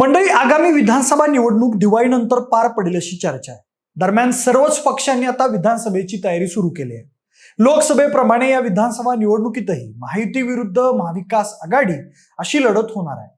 मंडळी आगामी विधानसभा निवडणूक दिवाळीनंतर पार पडेल अशी चर्चा आहे. दरम्यान सर्वच पक्षांनी आता विधानसभेची तयारी सुरू केली आहे. लोकसभेप्रमाणे या विधानसभा निवडणुकीतही महायुती विरुद्ध महाविकास आघाडी अशी लढत होणार आहे.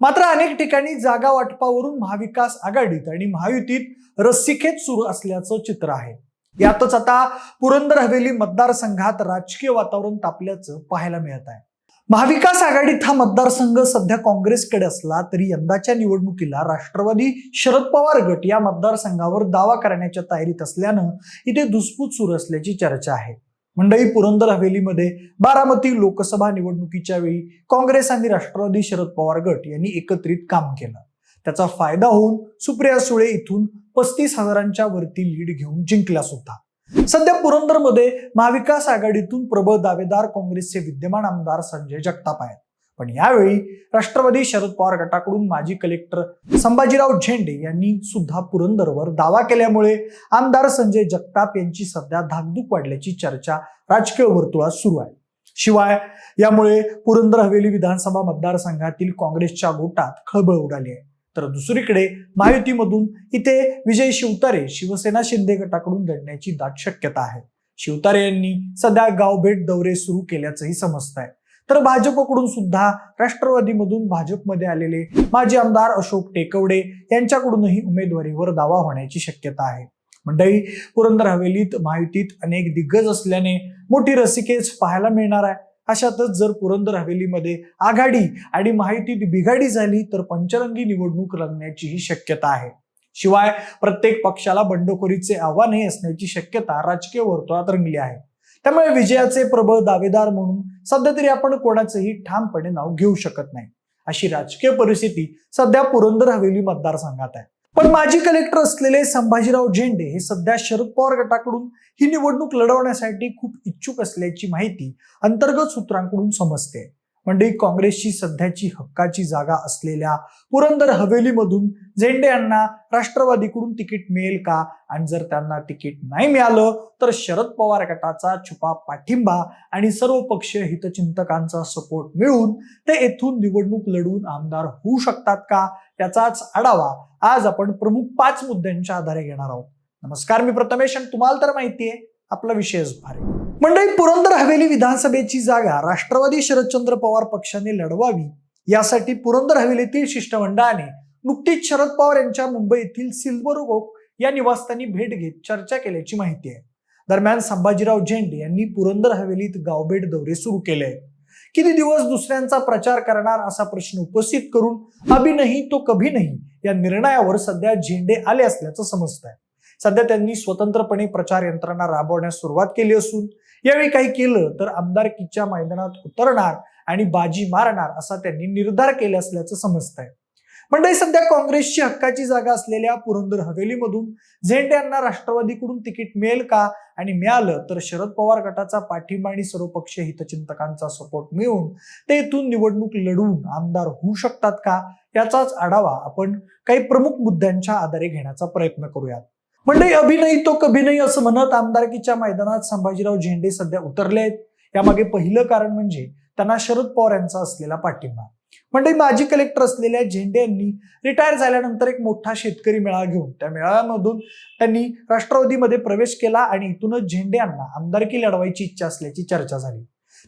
मात्र अनेक ठिकाणी जागा वाटपावरून महाविकास आघाडीत आणि महायुतीत रस्सीखेच सुरू असल्याचं चित्र आहे. यातच आता पुरंदर हवेली मतदारसंघात राजकीय वातावरण तापल्याचं पाहायला मिळत आहे. महाविकास आघाडीत हा मतदारसंघ सध्या काँग्रेसकडे असला तरी यंदाच्या निवडणुकीला राष्ट्रवादी शरद पवार गट या मतदारसंघावर दावा करण्याच्या तयारीत असल्यानं इथे धुसफूस सुरू असल्याची चर्चा आहे. मंडई पुरंदर हवेलीमध्ये बारामती लोकसभा निवडणुकीच्या वेळी काँग्रेस आणि राष्ट्रवादी शरद पवार गट यांनी एकत्रित काम केलं. त्याचा फायदा होऊन सुप्रिया सुळे इथून पस्तीस हजारांच्या वरती लीड घेऊन जिंकल्या सुद्धा. सध्या पुरंदरमध्ये महाविकास आघाडीतून प्रबळ दावेदार काँग्रेसचे विद्यमान आमदार संजय जगताप आहेत. पण यावेळी राष्ट्रवादी शरद पवार गटाकडून माजी कलेक्टर संभाजीराव झेंडे यांनी सुद्धा पुरंदरवर दावा केल्यामुळे आमदार संजय जगताप यांची सध्या धाकधूक वाढल्याची चर्चा राजकीय वर्तुळात सुरू आहे. शिवाय यामुळे पुरंदर हवेली विधानसभा मतदारसंघातील काँग्रेसच्या गोटात खळबळ उडाली आहे. तर दुसरीकडे महायुतीमधून इथे विजय शिवतारे शिवसेना शिंदे गटाकडून लढण्याची दाट शक्यता आहे. शिवतारे यांनी सध्या गावभेट दौरे सुरू केल्याचंही समजत आहे तर भाजपकडून सुद्धा राष्ट्रवादीमधून भाजपमध्ये आलेले माजी आमदार अशोक टेकवडे यांच्याकडूनही उमेदवारीवर दावा होण्याची शक्यता आहे. मंडळी पुरंदर हवेलीत महायुतीत अनेक दिग्गज असल्याने मोठी रसिकेच पाहायला मिळणार आहे. अशातच जर पुरंदर हवेलीमध्ये आघाडी आणि माहितीत बिघाडी झाली तर पंचरंगी निवडणूक रंगण्याचीही शक्यता आहे. शिवाय प्रत्येक पक्षाला बंडखोरीचे आव्हानही असण्याची शक्यता राजकीय वर्तुळात रंगली आहे. त्यामुळे विजयाचे प्रबळ दावेदार म्हणून सध्या तरी आपण कोणाचंही ठामपणे नाव घेऊ शकत नाही. अशी राजकीय परिस्थिती सध्या पुरंदर हवेली मतदारसंघात आहे. पण माजी कलेक्टर असलेले संभाजीराव झेंडे हे सध्या शरद पवार गटाकडून ही निवडणूक लढवण्यासाठी खूप इच्छुक असल्याची माहिती अंतर्गत सूत्रांकडून समजते. म्हणजे काँग्रेसची सध्याची हक्काची जागा असलेल्या पुरंदर हवेलीमधून झेंडे यांना राष्ट्रवादीकडून तिकीट मिळेल का? आणि जर त्यांना तिकीट नाही मिळालं तर शरद पवार गटाचा छुपा पाठिंबा आणि सर्व पक्ष हितचिंतकांचा सपोर्ट मिळून ते येथून निवडणूक लढवून आमदार होऊ शकतात का? त्याचाच आढावा आज आपण प्रमुख पाच मुद्द्यांच्या आधारे घेणार आहोत. नमस्कार मी प्रथमेश आणि तुम्हाला तर माहिती आहे आपला विशेष भारी. मंडळी पुरंदर हवेली विधानसभेची जागा राष्ट्रवादी शरदचंद्र पवार पक्षाने लढवावी यासाठी पुरंदर हवेलीतील शिष्टमंडळाने नुकतीच शरद पवार यांच्या मुंबई येथील सिल्वर ओक या निवासस्थानी भेट घेत चर्चा केल्याची माहिती आहे. दरम्यान संभाजीराव झेंडे यांनी पुरंदर हवेलीत गावभेट दौरे सुरू केले किती दिवस दुसऱ्यांचा प्रचार करणार असा प्रश्न उपस्थित करून अभि नाही तो कभी नाही या निर्णयावर सध्या झेंडे आले असल्याचं समजत आहे सध्या त्यांनी स्वतंत्रपणे प्रचार यंत्रणा राबवण्यास सुरुवात केली असून यावेळी काही केलं तर आमदारकीच्या मैदानात उतरणार आणि बाजी मारणार असा त्यांनी निर्धार केला असल्याचं समजत आहे मंडळी सध्या काँग्रेसची हक्काची जागा असलेल्या पुरंदर हवेलीमधून झेंडे यांना राष्ट्रवादीकडून तिकीट मिळेल का? आणि मिळालं तर शरद पवार गटाचा पाठिंबा आणि सर्वपक्षीय हितचिंतकांचा सपोर्ट मिळून ते इथून निवडणूक लढवून आमदार होऊ शकतात का? याचाच आढावा आपण काही प्रमुख मुद्द्यांच्या आधारे घेण्याचा प्रयत्न करूयात. म्हणजे अभिनय तो कभी नाही असं म्हणत आमदारकीच्या मैदानात संभाजीराव झेंडे सध्या उतरले आहेत. यामागे पहिलं कारण म्हणजे त्यांना शरद पवार यांचा असलेला पाठिंबा. म्हणजे माजी कलेक्टर असलेल्या झेंडे यांनी रिटायर झाल्यानंतर एक मोठा शेतकरी मेळावा घेऊन त्या मेळाव्यामधून त्यांनी राष्ट्रवादीमध्ये प्रवेश केला आणि इथूनच झेंडे यांना आमदारकी लढवायची इच्छा असल्याची चर्चा झाली.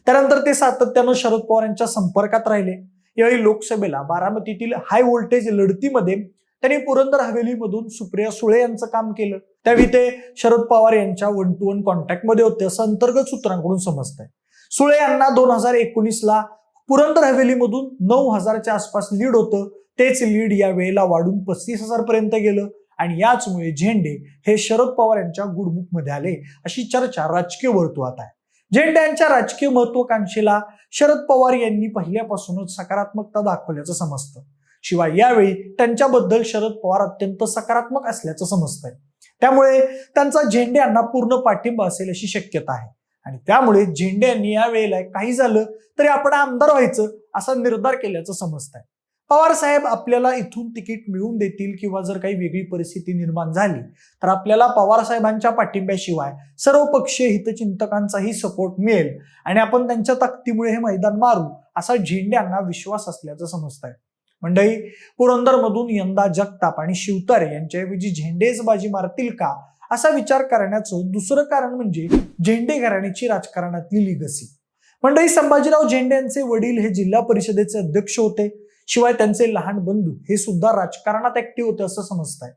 त्यानंतर ते सातत्यानं शरद पवार यांच्या संपर्कात राहिले. यावेळी लोकसभेला बारामतीतील हाय व्होल्टेज लढतीमध्ये त्यांनी पुरंदर हवेलीमधून सुप्रिया सुळे यांचं काम केलं. त्यावेळी ते शरद पवार यांच्या वन टू वन कॉन्टॅक्टमध्ये होते असं अंतर्गत सूत्रांकडून समजतंय. सुळे यांना दोन हजार एकोणीसला पुरंदर हवेलीमधून नऊ हजारच्या आसपास लीड होतं. तेच लीड या वेळेला वाढून पस्तीस हजार पर्यंत गेलं. आणि याचमुळे झेंडे हे शरद पवार यांच्या गुडबुकमध्ये आले अशी चर्चा राजकीय वर्तुळात आहे. झेंडे यांच्या राजकीय महत्वाकांक्षेला शरद पवार यांनी पहिल्यापासूनच सकारात्मकता दाखवल्याचं समजतं. शिवाय यावेळी त्यांच्याबद्दल शरद पवार अत्यंत सकारात्मक असल्याचं समजतंय. त्यामुळे त्यांचा झेंडे यांना पूर्ण पाठिंबा असेल अशी शक्यता आहे. आणि त्यामुळे झेंडे यांनी या वेळेला काही झालं तरी आपण आमदार व्हायचं असा निर्धार केल्याचं समजत आहे पवार साहेब आपल्याला इथून तिकीट मिळवून देतील किंवा जर काही वेगळी परिस्थिती निर्माण झाली तर आपल्याला पवार साहेबांच्या पाठिंब्याशिवाय सर्व पक्षीय हितचिंतकांचाही सपोर्ट मिळेल. आणि आपण त्यांच्या ताकदीमुळे हे मैदान मारू असा झेंड्यांना विश्वास असल्याचं समजत आहे मंडळी पुरंदरमधून यंदा जगताप आणि शिवतारे यांच्याऐवजी झेंडेच बाजी मारतील का? असा विचार करण्याचं दुसरं कारण म्हणजे झेंडे घराण्याची राजकारणातली लिगसी मंडळी संभाजीराव झेंडे यांचे वडील हे जिल्हा परिषदेचे अध्यक्ष होते. शिवाय त्यांचे लहान बंधू हे सुद्धा राजकारणात ऍक्टिव्ह होते असं समजत आहे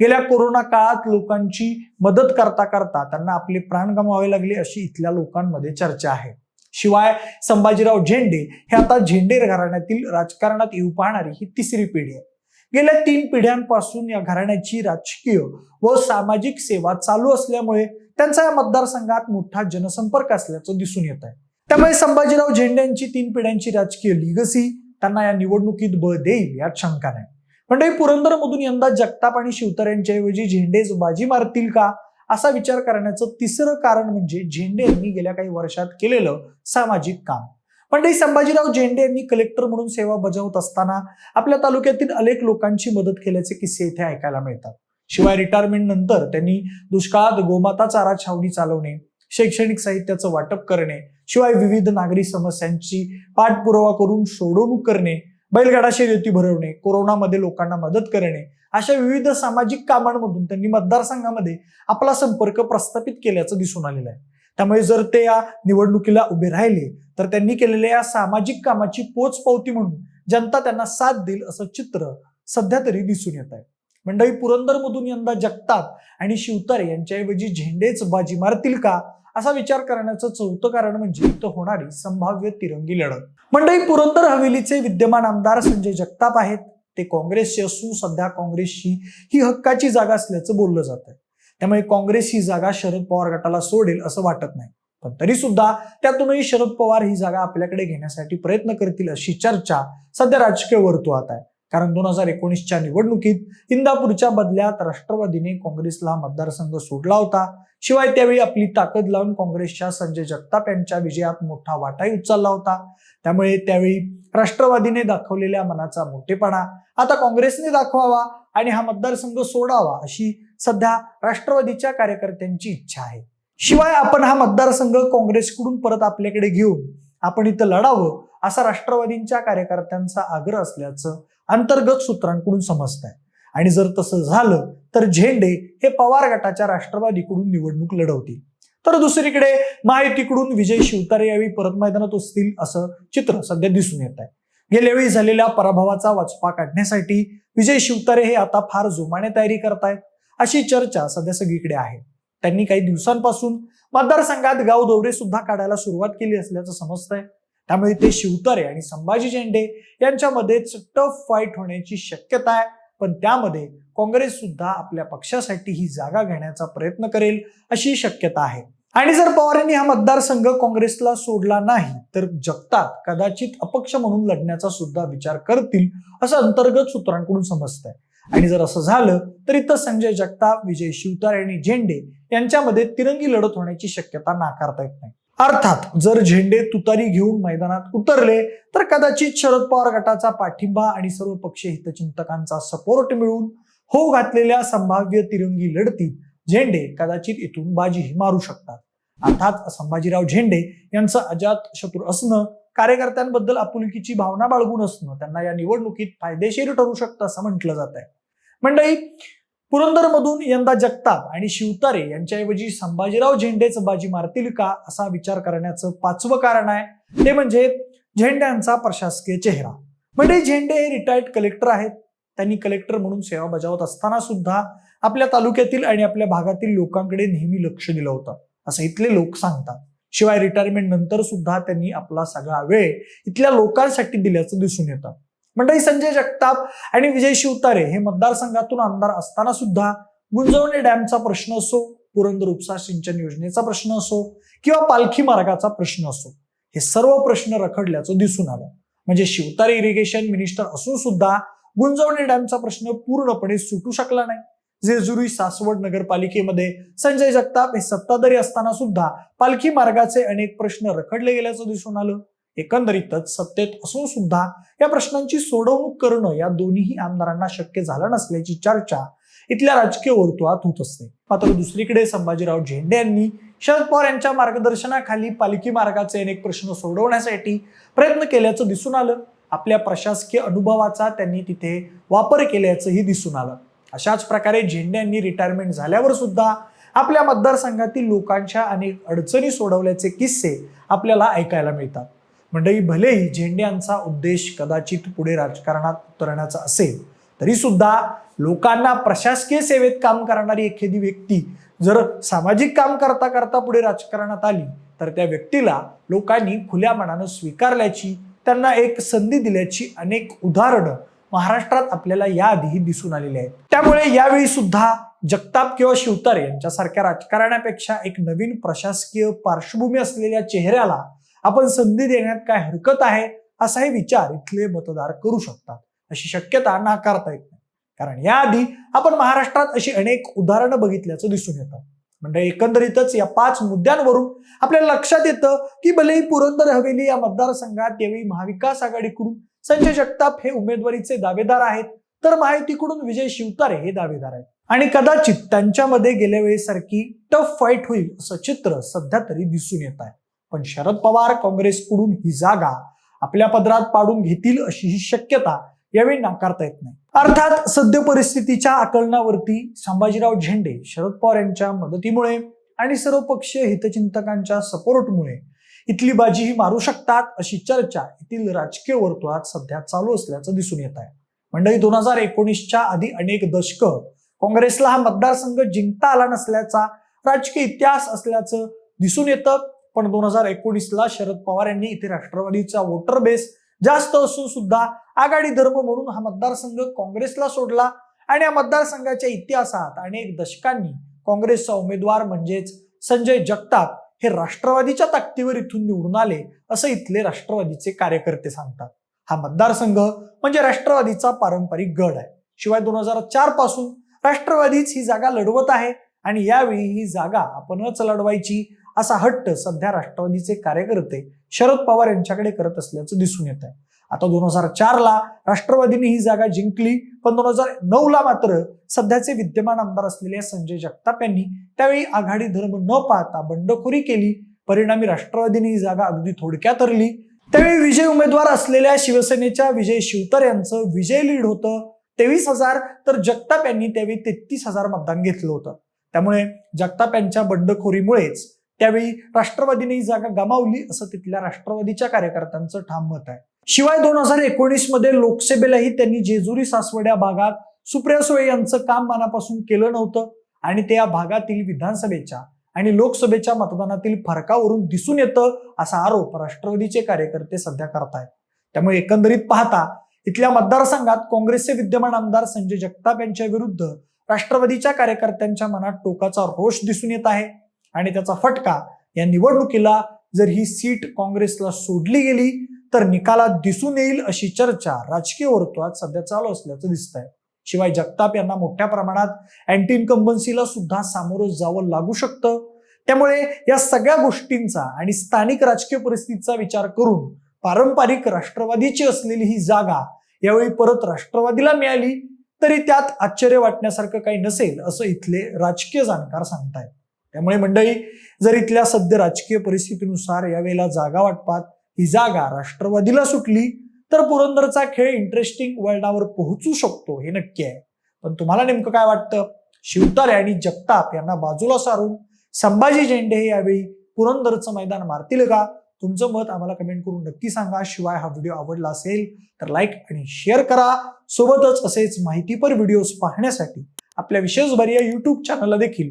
गेल्या कोरोना काळात लोकांची मदत करता करता त्यांना आपले प्राण गमावे लागले अशी इथल्या लोकांमध्ये चर्चा आहे. शिवाय संभाजीराव झेंडे हे आता झेंडे घराण्यातील राजकारणात येऊ पाहणारी ही तिसरी पिढी आहे. गेल्या तीन पिढ्यांपासून या घराण्याची राजकीय व सामाजिक सेवा चालू असल्यामुळे त्यांचा या मतदारसंघात मोठा जनसंपर्क असल्याचं दिसून येत आहे. त्यामुळे संभाजीराव झेंड्यांची तीन पिढ्यांची राजकीय लिगसी त्यांना या निवडणुकीत बळ देईल यात शंका नाही. म्हणजे पुरंदरमधून यंदा जगताप आणि शिवतर यांच्याऐवजी झेंडेच बाजी मारतील का? असा विचार करण्याचं तिसरं कारण म्हणजे झेंडे यांनी गेल्या काही वर्षात केलेलं सामाजिक काम. म्हणजे संभाजीराव झेंडे यांनी कलेक्टर म्हणून सेवा बजावत असताना आपल्या तालुक्यातील अनेक लोकांची मदत केल्याचे किस्से इथे ऐकायला मिळतात. शिवाय रिटायरमेंट नंतर त्यांनी दुष्काळात गोमाता चारा छावणी चालवणे शैक्षणिक साहित्याचं वाटप करणे शिवाय विविध नागरी समस्यांची पाठपुरावा करून सोडवणूक करणे बैलगाडा शर्यती भरवणे कोरोनामध्ये लोकांना मदत करणे अशा विविध सामाजिक कामांमधून त्यांनी मतदारसंघामध्ये आपला संपर्क प्रस्थापित केल्याचं दिसून आलेलं आहे. त्यामुळे जर ते या निवडणुकीला उभे राहिले तर त्यांनी केलेल्या या सामाजिक कामाची पोचपावती म्हणून जनता त्यांना साथ देईल असं चित्र सध्या तरी दिसून येत आहे. मंडळी पुरंदरमधून यंदा जगताप आणि शिवतारे यांच्याऐवजी झेंडेच बाजी मारतील का? असा विचार करण्याचं चौथं कारण म्हणजे इथं होणारी संभाव्य तिरंगी लढत. मंडळी पुरंदर हवेलीचे विद्यमान आमदार संजय जगताप आहेत. ते काँग्रेसचे असून सध्या काँग्रेसची ही हक्काची जागा असल्याचं बोललं जात आहे त्यामुळे काँग्रेस ही जागा शरद पवार गटाला सोडेल असं वाटत नाही. पण तरी सुद्धा त्यातूनही शरद पवार ही जागा आपल्याकडे घेण्यासाठी प्रयत्न करतील अशी चर्चा सध्या राजकीय वर्तुळात आहे. कारण दोन हजार एकोणीसच्या निवडणुकीत इंदापूरच्या बदल्यात राष्ट्रवादीने काँग्रेसला मतदारसंघ सोडला होता. शिवाय त्यावेळी आपली ताकद लावून काँग्रेसच्या संजय जगताप यांच्या विजयात मोठा वाटाही उचलला होता. त्यामुळे त्यावेळी राष्ट्रवादीने दाखवलेल्या मनाचा मोठेपणा आता काँग्रेसने दाखवावा आणि हा मतदारसंघ सोडावा अशी सध्या राष्ट्रवादीच्या कार्यकर्त्यांची इच्छा आहे. शिवाय आपण हा मतदारसंघ काँग्रेसकडून परत आपल्याकडे घेऊन आपण इथं लढावं असा राष्ट्रवादींच्या कार्यकर्त्यांचा आग्रह असल्याचं अंतर्गत सूत्रांकडून समजत आहे आणि जर तसं झालं तर झेंडे हे पवार गटाच्या राष्ट्रवादीकडून निवडणूक लढवतील. तर दुसरीकडे महायुतीकडून विजय शिवतारे यावेळी परत मैदानात असतील असं चित्र सध्या दिसून येत आहे गेल्या वेळी झालेल्या पराभवाचा वाचपा काढण्यासाठी विजय शिवतारे हे आता फार जोमाने तयारी करतायत अशी चर्चा सध्या सगळीकडे आहे. त्यांनी काही दिवसांपासून मतदारसंघात गाव दौरे सुद्धा काढायला सुरुवात केली असल्याचं समजतंय. त्यामुळे ते शिवतारे आणि संभाजी झेंडे यांच्यामध्येच टफ फाईट होण्याची शक्यता आहे. पण त्यामध्ये काँग्रेस सुद्धा आपल्या पक्षासाठी ही जागा घेण्याचा प्रयत्न करेल अशी शक्यता आहे. आणि जर पवारांनी हा मतदारसंघ काँग्रेसला सोडला नाही तर जगतात कदाचित अपक्ष म्हणून लढण्याचा सुद्धा विचार करतील असं अंतर्गत सूत्रांकडून समजतंय. आणि जर असं झालं तर इथं संजय जगताप विजय शिवतारे आणि झेंडे यांच्यामध्ये तिरंगी लढत होण्याची शक्यता नाकारता येत नाही. अर्थात जर झेंडे तुतारी घेऊन मैदानात उतरले तर कदाचित शरद पवार गटाचा पाठिंबा आणि सर्व पक्षीय हितचिंतकांचा सपोर्ट मिळून हो घातलेल्या संभाव्य तिरंगी लढतीत झेंडे कदाचित इथून बाजीही मारू शकतात. अर्थात संभाजीराव झेंडे यांचं अजात शत्रू असणं कार्यकर्त्यांबद्दल आपुलकीची भावना बाळगून असणं त्यांना या निवडणुकीत फायदेशीर ठरू शकतं असं म्हटलं जात आहे मंडळी पुरंदरमधून यंदा जगताप आणि शिवतारे यांच्याऐवजी संभाजीराव झेंडेच बाजी मारतील का असा विचार करण्याचं पाचवं कारण आहे. ते म्हणजे झेंड्यांचा प्रशासकीय चेहरा. म्हणजे झेंडे हे रिटायर्ड कलेक्टर आहेत. त्यांनी कलेक्टर म्हणून सेवा बजावत असताना सुद्धा आपल्या तालुक्यातील आणि आपल्या भागातील लोकांकडे नेहमी लक्ष दिलं होतं. असं इथले लोक सांगतात. शिवाय रिटायरमेंट नंतर सुद्धा त्यांनी आपला सगळा वेळ इथल्या लोकांसाठी दिल्याचं दिसून येतं. मंडळी संजय जगताप आणि विजय शिवतारे हे मतदारसंघातून आमदार असताना सुद्धा गुंजवणे डॅमचा प्रश्न असो पुरंदर उपसा सिंचन योजनेचा प्रश्न असो किंवा पालखी मार्गाचा प्रश्न असो हे सर्व प्रश्न रखडल्याचं दिसून आलं. म्हणजे शिवतारे इरिगेशन मिनिस्टर असून सुद्धा गुंजवणे डॅमचा प्रश्न पूर्णपणे सुटू शकला नाही. जेजुरी सासवड नगरपालिकेमध्ये संजय जगताप हे सत्ताधारी असताना सुद्धा पालखी मार्गाचे अनेक प्रश्न रखडले गेल्याचं दिसून आलं. एकंदरीतच सत्तेत असून सुद्धा या प्रश्नांची सोडवणूक करणं या दोन्ही आमदारांना शक्य झालं नसल्याची चर्चा इथल्या राजकीय वर्तुळात होत असते. मात्र दुसरीकडे संभाजीराव झेंडे यांनी शरद पवार यांच्या मार्गदर्शनाखाली पालखी मार्गाचे अनेक प्रश्न सोडवण्यासाठी प्रयत्न केल्याचं दिसून आलं. आपल्या प्रशासकीय अनुभवाचा त्यांनी तिथे वापर केल्याचंही दिसून आलं. अशाच प्रकारे झेंडे यांनी रिटायरमेंट झाल्यावर सुद्धा आपल्या मतदारसंघातील लोकांच्या अनेक अडचणी सोडवल्याचे किस्से आपल्याला ऐकायला मिळतात. मंडळी भलेही झेंड्यांचा उद्देश कदाचित पुढे राजकारणात उतरण्याचा असेल तरी सुद्धा लोकांना प्रशासकीय सेवेत काम करणारी एखादी व्यक्ती जर सामाजिक काम करता करता पुढे राजकारणात आली तर त्या व्यक्तीला लोकांनी खुल्या मनानं स्वीकारल्याची त्यांना एक संधी दिल्याची अनेक उदाहरणं महाराष्ट्रात आपल्याला याआधीही दिसून आलेली आहेत. त्यामुळे यावेळी सुद्धा जगताप किंवा शिवतारे यांच्यासारख्या राजकारण्यापेक्षा एक नवीन प्रशासकीय पार्श्वभूमी असलेल्या चेहऱ्याला आपण संधी देण्यात काय हरकत आहे असाही विचार इथले मतदार करू शकतात. अशी शक्यता नाकारता येत नाही. कारण याआधी आपण महाराष्ट्रात अशी अनेक उदाहरणं बघितल्याचं दिसून येतं. म्हणजे एकंदरीतच या पाच मुद्द्यांवरून आपल्याला लक्षात येतं की भलेही पुरंदर हवेली या मतदारसंघात यावेळी महाविकास आघाडीकडून संजय जगताप हे उमेदवारीचे दावेदार आहेत तर महायुतीकडून विजय शिवतारे हे दावेदार आहेत. आणि कदाचित त्यांच्यामध्ये गेल्या वेळेसारखी टफ फाईट होईल असं चित्र सध्या तरी दिसून येत आहे. पण शरद पवार काँग्रेसकडून ही जागा आपल्या पदरात पाडून घेतील अशी ही शक्यता यावेळी नाकारता येत नाही. अर्थात सद्य परिस्थितीच्या आकलनावरती संभाजीराव झेंडे शरद पवार यांच्या मदतीमुळे आणि सर्वपक्षीय हितचिंतकांच्या सपोर्टमुळे इथली बाजी ही मारू शकतात अशी चर्चा येथील राजकीय वर्तुळात सध्या चालू असल्याचं दिसून येत आहे. मंडळी दोन हजार एकोणीसच्या आधी अनेक दशकं काँग्रेसला हा मतदारसंघ जिंकता आला नसल्याचा राजकीय इतिहास असल्याचं दिसून येतं. पण दोन हजार एकोणीसला शरद पवार यांनी इथे राष्ट्रवादीचा वोटर बेस जास्त असून सुद्धा आघाडी धर्म म्हणून हा मतदारसंघ काँग्रेसला सोडला. आणि या मतदारसंघाच्या इतिहासात अनेक दशकांनी काँग्रेसचा उमेदवार म्हणजेच संजय जगताप हे राष्ट्रवादीच्या ताकदीवर इथून निवडून आले असं इथले राष्ट्रवादीचे कार्यकर्ते सांगतात. हा मतदारसंघ म्हणजे राष्ट्रवादीचा पारंपरिक गड आहे. शिवाय दोन हजार चारपासून राष्ट्रवादीच ही जागा लढवत आहे आणि यावेळी ही जागा आपणच लढवायची असा हट्ट सध्या राष्ट्रवादीचे कार्यकर्ते शरद पवार यांच्याकडे करत असल्याचं दिसून येत आहे आता दोन हजार चार ला राष्ट्रवादीने ही जागा जिंकली पण दोन हजार नऊ ला मात्र सध्याचे विद्यमान आमदार असलेले संजय जगताप यांनी त्यावेळी आघाडी धर्म न पाहता बंडखोरी केली. परिणामी राष्ट्रवादीने ही जागा अगदी थोडक्यात हरली. त्यावेळी विजय उमेदवार असलेल्या शिवसेनेच्या विजय शिवतर यांचं विजय लीड होतं. तेवीस हजार तर जगताप यांनी त्यावेळी तेहतीस हजार मतदान घेतलं होतं. त्यामुळे जगताप यांच्या बंडखोरीमुळेच त्यावेळी राष्ट्रवादीने ही जागा गमावली असं तिथल्या राष्ट्रवादीच्या कार्यकर्त्यांचं ठाम मत आहे. शिवाय दोन हजार एकोणीसमध्ये लोकसभेलाही त्यांनी जेजुरी सासवड्या भागात सुप्रिया सुळे यांचं काम मनापासून केलं नव्हतं आणि ते या भागातील विधानसभेच्या आणि लोकसभेच्या मतदानातील फरकावरून दिसून येतं असा आरोप राष्ट्रवादीचे कार्यकर्ते सध्या करतायत. त्यामुळे एकंदरीत पाहता इथल्या मतदारसंघात काँग्रेसचे विद्यमान आमदार संजय जगताप यांच्या विरुद्ध राष्ट्रवादीच्या कार्यकर्त्यांच्या मनात टोकाचा रोष दिसून येत आहे. आणि त्याचा फटका या निवडणुकीला जर ही सीट काँग्रेसला सोडली गेली तर निकालात दिसून येईल अशी चर्चा राजकीय वर्तुळात सध्या चालू असल्याचं दिसत आहे शिवाय जगताप यांना मोठ्या प्रमाणात अँटी इन्कम्बन्सीला सुद्धा सामोरं जावं लागू शकतं. त्यामुळे या सगळ्या गोष्टींचा आणि स्थानिक राजकीय परिस्थितीचा विचार करून पारंपरिक राष्ट्रवादीची असलेली ही जागा यावेळी परत राष्ट्रवादीला मिळाली तरी त्यात आश्चर्य वाटण्यासारखं काही नसेल असं इथले राजकीय जाणकार सांगतायत. त्यामुळे मंडळी जर इथल्या सद्य राजकीय परिस्थितीनुसार यावेळेला जागा वाटपात ही जागा राष्ट्रवादीला सुटली तर पुरंदरचा खेळ इंटरेस्टिंग वळणावर पोहोचू शकतो हे नक्की आहे. पण तुम्हाला नेमकं काय वाटतं? शिवतारे आणि जगताप यांना बाजूला सारून संभाजी झेंडे हे यावेळी पुरंदरचं मैदान मारतील का? तुमचं मत आम्हाला कमेंट करून नक्की सांगा. शिवाय हा व्हिडिओ आवडला असेल तर लाईक आणि शेअर करा. सोबतच असेच माहितीपर व्हिडिओज पाहण्यासाठी आपल्या विशेष या यूट्यूब चॅनलला देखील